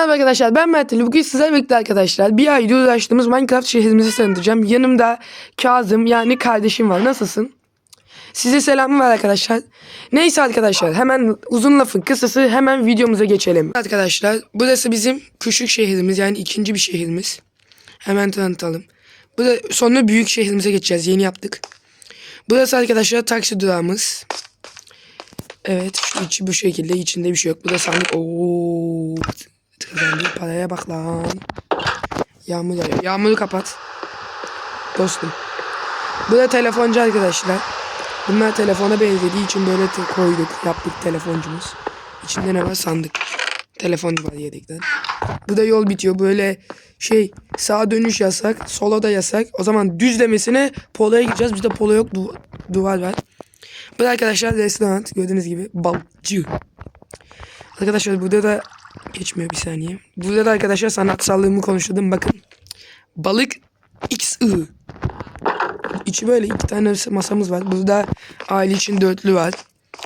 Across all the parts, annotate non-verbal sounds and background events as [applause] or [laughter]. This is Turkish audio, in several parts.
merhaba arkadaşlar ben Mert. Bugün sizlerle birlikte arkadaşlar bir aydır uğraştığımız Minecraft şehrimizi tanıtacağım. Yanımda Kazım yani kardeşim var. Nasılsın? Size selamı var arkadaşlar. Neyse arkadaşlar hemen uzun lafın kısası hemen videomuza geçelim. Arkadaşlar burası bizim küçük şehrimiz yani ikinci bir şehrimiz. Hemen tanıtalım. Burada sonra büyük şehrimize geçeceğiz. Yeni yaptık. Burası arkadaşlar taksi durağımız. Evet şu içi bu şekilde içinde bir şey yok. Bu da sandık. Oo. Tırlandı. Paraya bak lan. Yağmur yağıyor. Yağmuru kapat. Dostum. Bu da telefoncu arkadaşlar. Bunlar telefona benzediği için böyle koyduk. Yaptık telefoncumuz. İçinde ne var? Sandık. Telefon var yedekten. Bu da yol bitiyor. Böyle şey sağa dönüş yasak. Sola da yasak. O zaman düzlemesine poloya gideceğiz. Bizde polo yok. Du- duvar var. Bu da arkadaşlar restoran. Gördüğünüz gibi balıkçı. Arkadaşlar burada da geçmiyor bir saniye. Burada da arkadaşlar sanatsallığımı konuşuyordum. Bakın. Balık XI. İçi böyle iki tane masamız var. Burada aile için dörtlü var.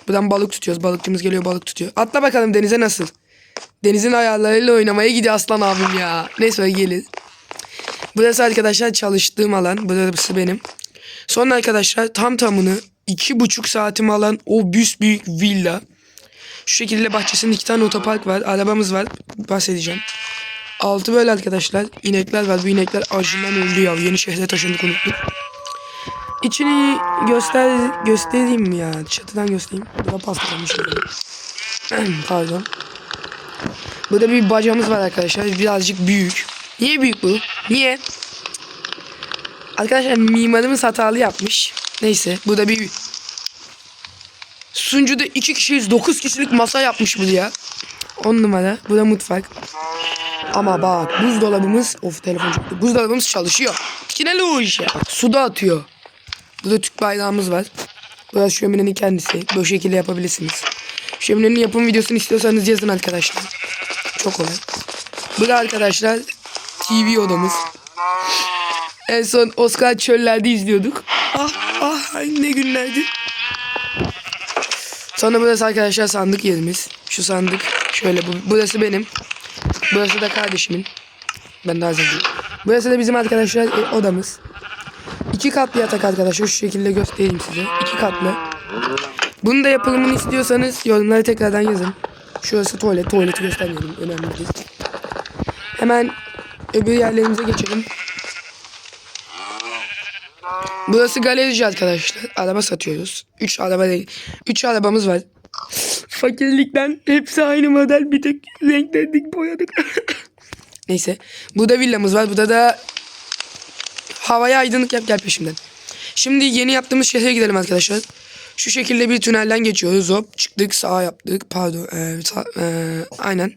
Buradan balık tutuyoruz. Balıkçımız geliyor balık tutuyor. Atla bakalım denize nasıl? Denizin ayarlarıyla oynamaya gidiyor aslan abim ya. Neyse gelin. Burası arkadaşlar çalıştığım alan. Burası benim. Sonra arkadaşlar tam tamını iki buçuk saatimi alan o büyük villa. Şu şekilde bahçesinde iki tane otopark var. Arabamız var. Bahsedeceğim. Altı böyle arkadaşlar. İnekler var. Bu inekler acından öldü ya. Yeni şehre taşındık unuttuk. İçini göster göstereyim mi ya? Çatıdan göstereyim. Burada paslamış. [clears throat] Pardon. Burada bir bacamız var arkadaşlar. Birazcık büyük. Niye büyük bu? Niye? Arkadaşlar mimarımız hatalı yapmış. Neyse. Burada bir Sunucuda iki kişiyiz. Dokuz kişilik masa yapmış buraya. On numara. Bu da mutfak. Ama bak buzdolabımız of telefon çıktı. Buzdolabımız çalışıyor. Yine o işe. Su da atıyor. Burada Türk bayrağımız var. Burası şöminenin kendisi. Bu şekilde yapabilirsiniz. Şöminenin yapım videosunu istiyorsanız yazın arkadaşlar. Çok kolay. Burada arkadaşlar TV odamız. En son Oscar çöllerde izliyorduk. Ah ah ne günlerdi. Sonra burası arkadaşlar sandık yerimiz. Şu sandık şöyle bu, burası benim. Burası da kardeşimin. Ben hazır değilim. Burası da bizim arkadaşlar e, odamız. İki katlı yatak arkadaşlar. Şu şekilde göstereyim size. İki katlı. Bunun da yapılımını istiyorsanız yorumlara tekrardan yazın. Şurası tuvalet. Tuvaleti göstermeyelim. Önemli değil. Hemen öbür yerlerimize geçelim. Burası galerici arkadaşlar. Araba satıyoruz. 3 araba değil. 3 arabamız var. Fakirlikten hepsi aynı model. Bir tek renklendik boyadık. [laughs] Neyse. Burada villamız var. Burada da havaya aydınlık yap gel peşimden. Şimdi yeni yaptığımız şehre gidelim arkadaşlar. Şu şekilde bir tünelden geçiyoruz. Hop çıktık sağa yaptık. Pardon. Ee, sağ- ee, aynen.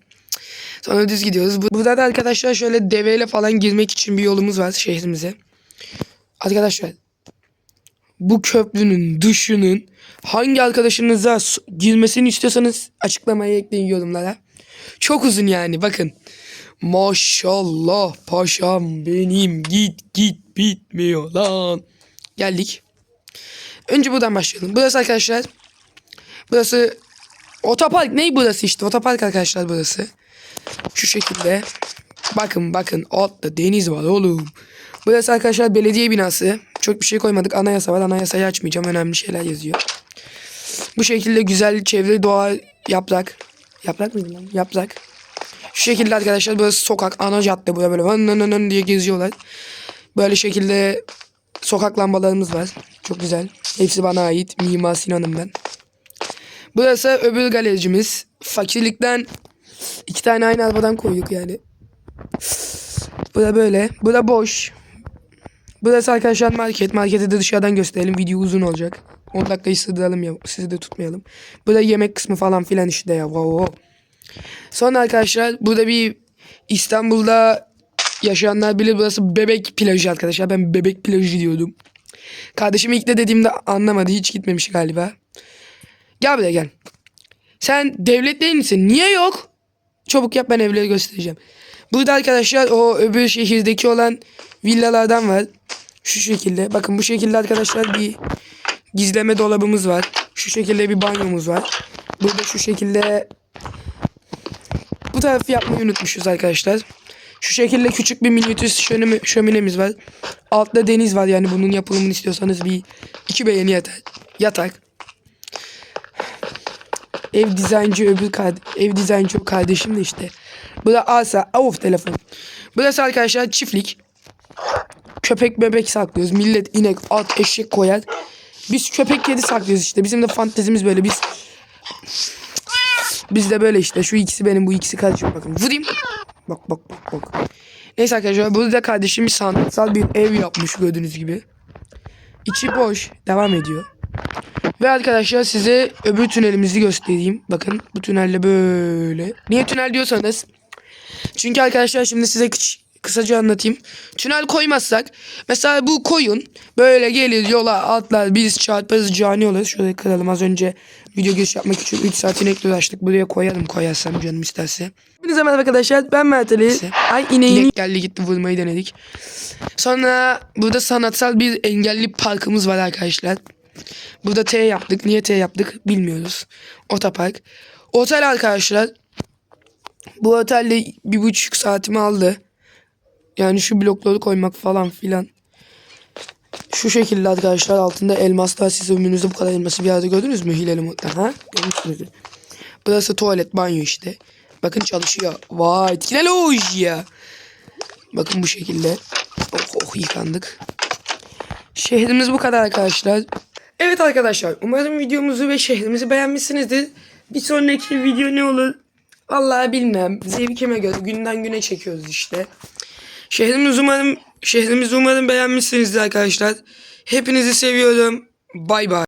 Sonra düz gidiyoruz. Bu- Burada da arkadaşlar şöyle deveyle falan girmek için bir yolumuz var şehrimize. Arkadaşlar bu köprünün dışının hangi arkadaşınıza girmesini istiyorsanız açıklamaya ekleyin yorumlara. Çok uzun yani bakın. Maşallah paşam benim git git bitmiyor lan. Geldik. Önce buradan başlayalım. Burası arkadaşlar. Burası otopark. Ney burası işte? Otopark arkadaşlar burası. Şu şekilde. Bakın bakın altta deniz var oğlum. Burası arkadaşlar belediye binası. Çok bir şey koymadık. Anayasa var. Anayasayı açmayacağım. Önemli şeyler yazıyor. Bu şekilde güzel çevre doğa yaprak. Yaprak mıydı lan? Yaprak. Şu şekilde arkadaşlar burası sokak. Ana cadde buraya böyle vın vın vın diye geziyorlar. Böyle şekilde sokak lambalarımız var. Çok güzel. Hepsi bana ait. Mimar Sinan'ım ben. Burası öbür galericimiz. Fakirlikten iki tane aynı arabadan koyduk yani. Bu da böyle. Bu da boş. Burası arkadaşlar market. Marketi de dışarıdan gösterelim. Video uzun olacak. 10 dakikayı sığdıralım ya. Sizi de tutmayalım. Burada yemek kısmı falan filan işte ya. Wow. Sonra arkadaşlar burada bir İstanbul'da yaşayanlar bilir burası bebek plajı arkadaşlar. Ben bebek plajı diyordum. Kardeşim ilk de dediğimde anlamadı. Hiç gitmemiş galiba. Gel buraya gel. Sen devlet değil misin? Niye yok? Çabuk yap ben evleri göstereceğim. Burada arkadaşlar o öbür şehirdeki olan villalardan var. Şu şekilde. Bakın bu şekilde arkadaşlar bir gizleme dolabımız var. Şu şekilde bir banyomuz var. Burada şu şekilde bu tarafı yapmayı unutmuşuz arkadaşlar. Şu şekilde küçük bir minyatür şömine, şöminemiz var. Altta deniz var yani bunun yapılımını istiyorsanız bir iki beğeni yeter. Yatak. Ev dizayncı öbür ev dizayncı o kardeşim de işte. Bu da asa of telefon. Burası arkadaşlar çiftlik. Köpek bebek saklıyoruz. Millet inek, at, eşek koyar. Biz köpek kedi saklıyoruz işte. Bizim de fantezimiz böyle. Biz biz de böyle işte. Şu ikisi benim bu ikisi kardeşim bakın. Vurayım. Bak bak bak bak. Neyse arkadaşlar burada kardeşim sanatsal bir ev yapmış gördüğünüz gibi. İçi boş. Devam ediyor. Ve arkadaşlar size öbür tünelimizi göstereyim. Bakın bu tünelle böyle. Niye tünel diyorsanız. Çünkü arkadaşlar şimdi size kıç- kısaca anlatayım. Tünel koymazsak mesela bu koyun böyle gelir yola atlar biz çarparız cani oluruz. Şöyle kıralım az önce video giriş yapmak için 3 saat inekle uğraştık. Buraya koyalım koyarsam canım isterse. Hepinize merhaba arkadaşlar ben Mert Ali. Ay ineğin İnek geldi gitti vurmayı denedik. Sonra burada sanatsal bir engelli parkımız var arkadaşlar. Burada T yaptık. Niye T yaptık bilmiyoruz. Otopark. Otel arkadaşlar. Bu otelde bir buçuk saatimi aldı. Yani şu blokları koymak falan filan. Şu şekilde arkadaşlar altında elmaslar siz ömrünüzde bu kadar elması bir yerde gördünüz mü hileli modda ha? Görmüşsünüzdür. Burası tuvalet banyo işte. Bakın çalışıyor. Vay etkileli ya. Bakın bu şekilde. Oh oh yıkandık. Şehrimiz bu kadar arkadaşlar. Evet arkadaşlar umarım videomuzu ve şehrimizi beğenmişsinizdir. Bir sonraki video ne olur? Vallahi bilmem. Zevkime göre günden güne çekiyoruz işte. Şehrimiz umarım şehrimizi umarım beğenmişsinizdir arkadaşlar. Hepinizi seviyorum. Bay bay.